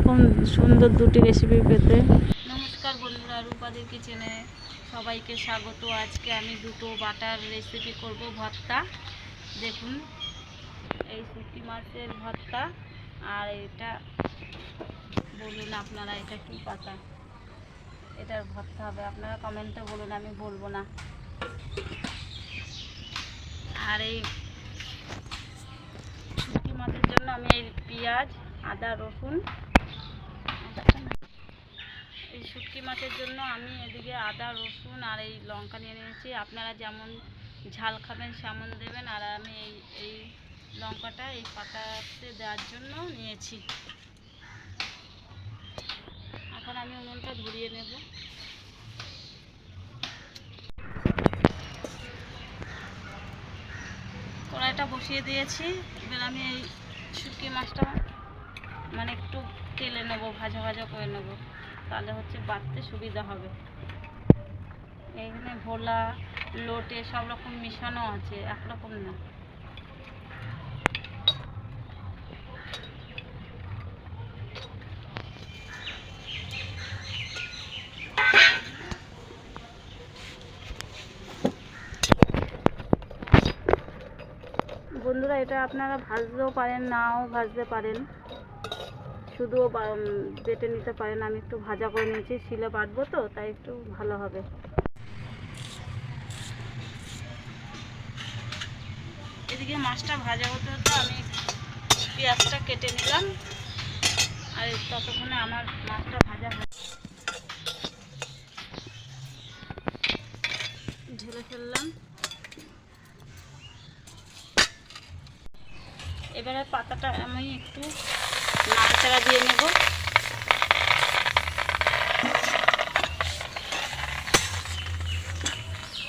এরকম সুন্দর দুটি রেসিপি পেতে। নমস্কার বন্ধুরা রূপাদের কিচেনে সবাইকে স্বাগত। আজকে আমি দুটো বাটার রেসিপি করব, ভর্তা। দেখুন, এই শুটকি মাছের ভর্তা আর এটা বলুন আপনারা, এটা কি পাতা? এটার ভর্তা হবে, আপনারা কমেন্টে বলুন, আমি বলব না। আর এই শুটকি মাছের জন্য আমি এই পেঁয়াজ, আদা, রসুন এই মাছের জন্য আমি এদিকে আদা, রসুন আর এই লঙ্কা নিয়ে নিয়েছি। আপনারা যেমন ঝাল খাবেন সেমন দেবেন। আর আমি এই এই লঙ্কাটা এই পাতাতে দেওয়ার জন্য নিয়েছি। এখন আমি উনুনটা ধরিয়ে নেব। কড়াইটা বসিয়ে দিয়েছি। এবার আমি এই শুটকি মাছটা মানে একটু তেলে নেব, ভাজা ভাজা করে নেব। তাহলে হচ্ছে বাটতে সুবিধা হবে। এখানে ভোলা, লোটে সব রকম মিশানো আছে, একরকম না। বন্ধুরা, এটা আপনারা ভাজতেও পারেন, নাও ভাজতে পারেন। শুধুও বেটে নিতে পারেন আমি একটু ভাজা করে নিয়েছি, শিলে বাটবো তো, তাই একটু ভালো হবে। এদিকে মাছটা ভাজা হতে হতে আমি পেঁয়াজটা কেটে নিলাম। আর ততক্ষণে আমার মাছটা ভাজা হয়ে ঢেলে ফেললাম। এবারে পাতাটা আমি একটু নাড়াচাড়া দিয়ে নেব।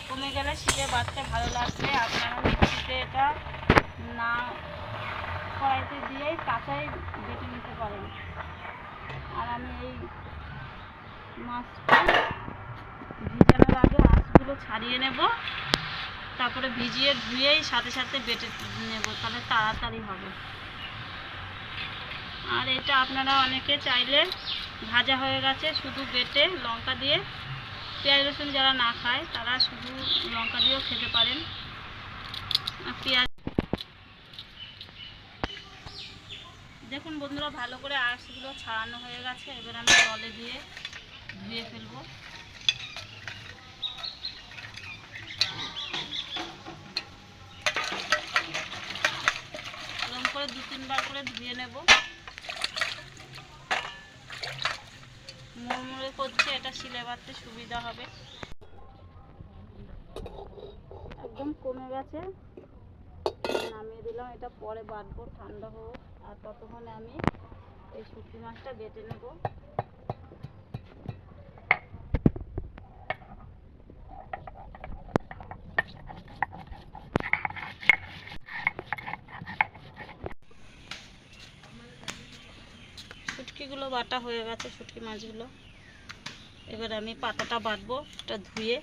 কমে গেলে শিলে বাটতে ভালো লাগবে। আপনারা মিক্সিতে এটা না কড়াইতে দিয়েই কাঁচাই বেটে নিতে পারেন। আর আমি এই মাছটা ভিজানোর আগে মাছগুলো ছাড়িয়ে নেব। তারপরে ভিজিয়ে ধুয়েই সাথে সাথে বেটে নেব, তাহলে তাড়াতাড়ি হবে। আর এটা আপনারা অনেকে চাইলে ভাজা হয়ে গেছে, শুধু বেটে লঙ্কা দিয়ে। পেঁয়াজ রসুন যারা না খায়, তারা শুধু লঙ্কা দিয়েও খেতে পারেন। পেঁয়াজ দেখুন বন্ধুরা, ভালো করে আঁশগুলো ছাড়ানো হয়ে গেছে। এবার আমি জলে দিয়ে ধুয়ে ফেলব। এরকম করে দু তিনবার করে ধুয়ে নেব। মুড়মুড়ে করছে, এটা শিলে বাড়তে সুবিধা হবে। একদম কমে গেছে। নামিয়ে দিলাম, এটা পরে বাটবো ঠান্ডা হোক। আর ততক্ষণে আমি এই শুটকি মাছটা বেটে নেব। বাটা হয়ে গেছে শুটকি মাছগুলো। এবার আমি পাতাটা বাটবো এটা ধুয়ে।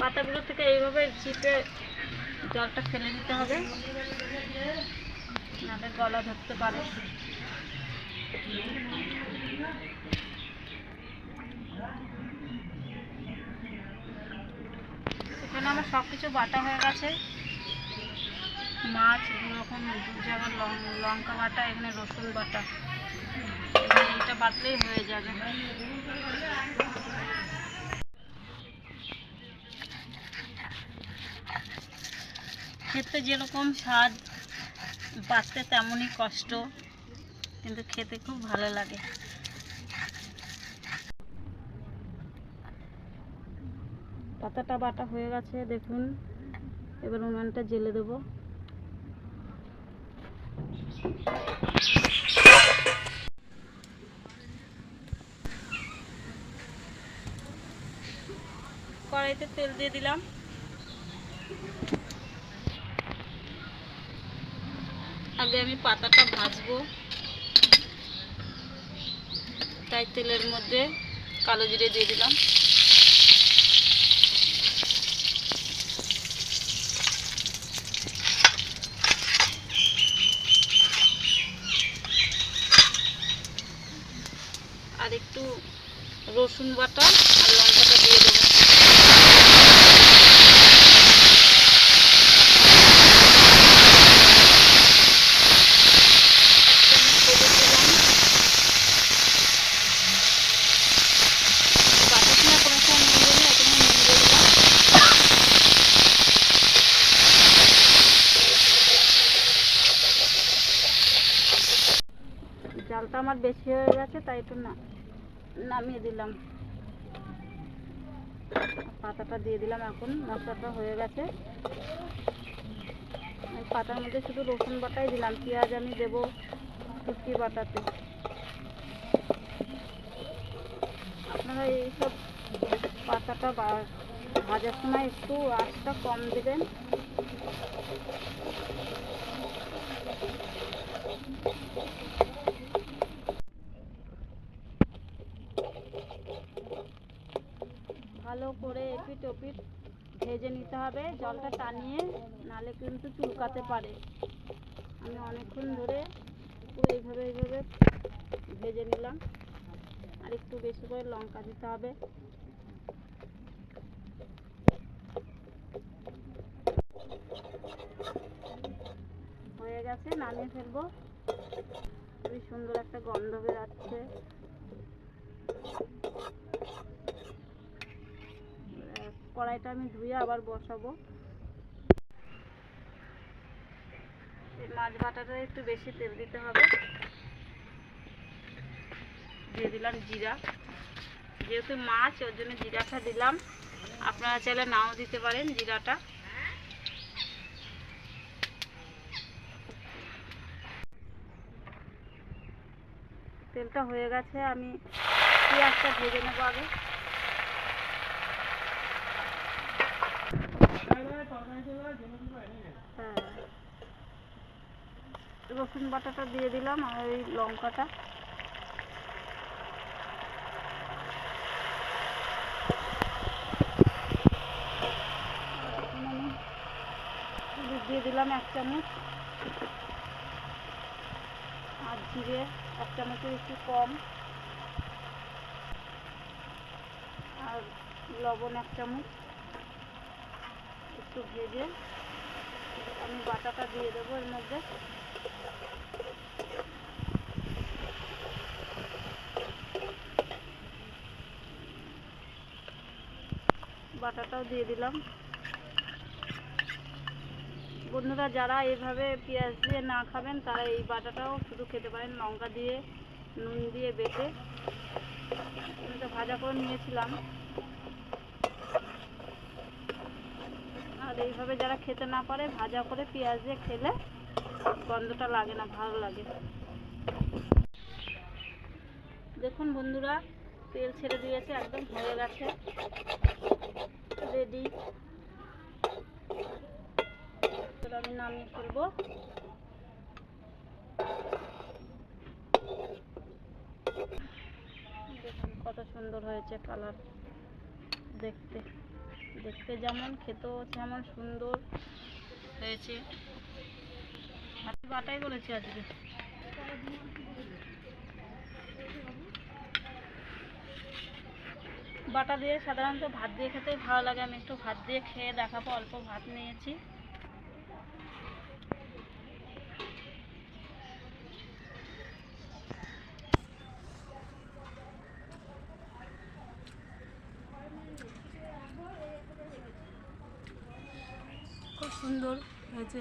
পাতাগুলো থেকে এইভাবে চিপে জলটা ফেলে দিতে হবে। নাহলে গলা ধরতে পারে। এখানে আমার সব কিছু বাটা হয়ে গেছে। মাছ রকম দু জায়গার লং- লঙ্কা বাটা, এখানে রসুন বাটা। এইটা বাটলেই হয়ে যাবে। খেতে যেরকম স্বাদ বাটতে তেমনই কষ্ট, কিন্তু খেতে খুব ভালো লাগে। পাতাটা বাটা হয়ে গেছে, দেখুন। এবার উনানটা জেলে দেবো। কড়াইতে তেল দিয়ে দিলাম। আগে আমি পাতাটা ভাজবো। তাই তেলের মধ্যে কালো জিরে দিয়ে দিলাম আর একটু রসুন বাটা আর লঙ্কাটা দিয়ে দেবো এক চামচ হলুদ দিলাম বাটা শুনে কোনো সময় নুন দিলে এখন নুন দিয়ে দিলাম জালটা আমার বেশি হয়ে গেছে, তাই একটু না, নামিয়ে দিলাম। পাতাটা দিয়ে দিলাম এখন, মশলাটা হয়ে গেছে। পাতার মধ্যে শুধু রসুন বাটাই দিলাম, পেঁয়াজ আমি দেবো শুটকি বাটাতে। আপনারা এইসব পাতাটা ভাজার সময় একটু আঁচটা কম দেবেন ভালো করে এপিট ওপিট ভেজে নিতে হবে, জলটা টানিয়ে, নালে কিন্তু চুলকাতে পারে। আমি অনেকক্ষণ ধরে এইভাবে এইভাবে ভেজে নিলাম। আর একটু বেশি করে লঙ্কা দিতে হবে। হয়ে গেছে, নামিয়ে ফেলব। খুবই সুন্দর একটা গন্ধ বেরাচ্ছে। কড়াইটা আমি ধুয়ে আবার বসাবো। মাছ বাটাটা একটু বেশি তেল দিতে হবে। দিয়ে দিলাম জিরা। যেহেতু মাছ, ওর জন্য জিরাটা দিলাম। আপনারা চাইলে নাও দিতে পারেন জিরাটা। তেলটা হয়ে গেছে, আমি পেঁয়াজটা ভেজে নেব আগে। হ্যাঁ। রসুন বাটাটা দিয়ে দিলাম আর ওই লঙ্কাটা। দিয়ে দিলাম এক চামচ। আর জিরে এক চামচের একটু কম। আর লবণ এক চামচ। একটু ভেজে আমি বাটাটা দিয়ে দেবো এর মধ্যে। বাটাটাও দিয়ে দিলাম। বন্ধুরা, যারা এইভাবে পেঁয়াজ দিয়ে না খাবেন, তারা এই বাটাটাও শুধু খেতে পারেন, লঙ্কা দিয়ে, নুন দিয়ে বেটে। ভাজা করে নিয়েছিলাম আর এইভাবে যারা খেতে না পারে, ভাজা করে পেঁয়াজ দিয়ে খেলে গন্ধটা লাগে না, ভালো লাগে। দেখুন বন্ধুরা, তেল ছেড়ে দিয়েছে, একদম হয়ে গেছে। রেডি আমি নামিয়ে ফেলব। দেখুন কত সুন্দর হয়েছে কালার দেখতে। দেখতে যেমন, খেতেও যেমন সুন্দর হয়েছে। বাটাই করেছি আজকে। বাটা দিয়ে সাধারণত ভাত দিয়ে খেতে ভালো লাগে। আমি একটু ভাত দিয়ে খেয়ে দেখাবো, অল্প ভাত নিয়েছি খুব সুন্দর হয়েছে।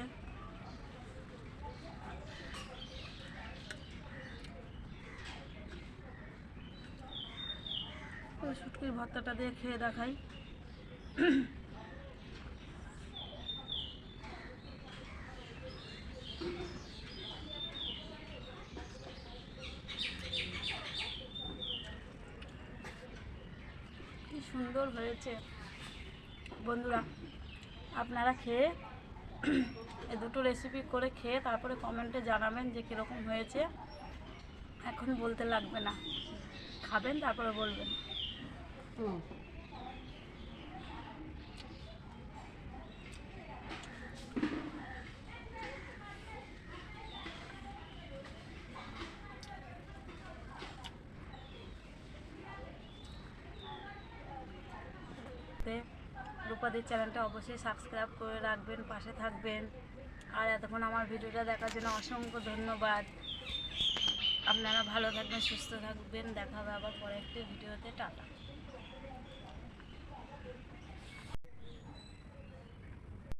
শুটকির ভর্তাটা দিয়ে খেয়ে দেখাই। কি সুন্দর হয়েছে। বন্ধুরা আপনারা খেয়ে এই দুটো রেসিপি করে খেয়ে তারপরে কমেন্টে জানাবেন যে কীরকম হয়েছে। এখন বলতে লাগবে না। খাবেন তারপরে বলবেন। হুম। রূপাদির চ্যানেলটা অবশ্যই সাবস্ক্রাইব করে রাখবেন, পাশে থাকবেন। আর এতক্ষণ আমার ভিডিওটা দেখার জন্য অসংখ্য ধন্যবাদ। আপনারা ভালো থাকবেন, সুস্থ থাকবেন। দেখা হবে আবার পরে একটি ভিডিওতে। টাটা।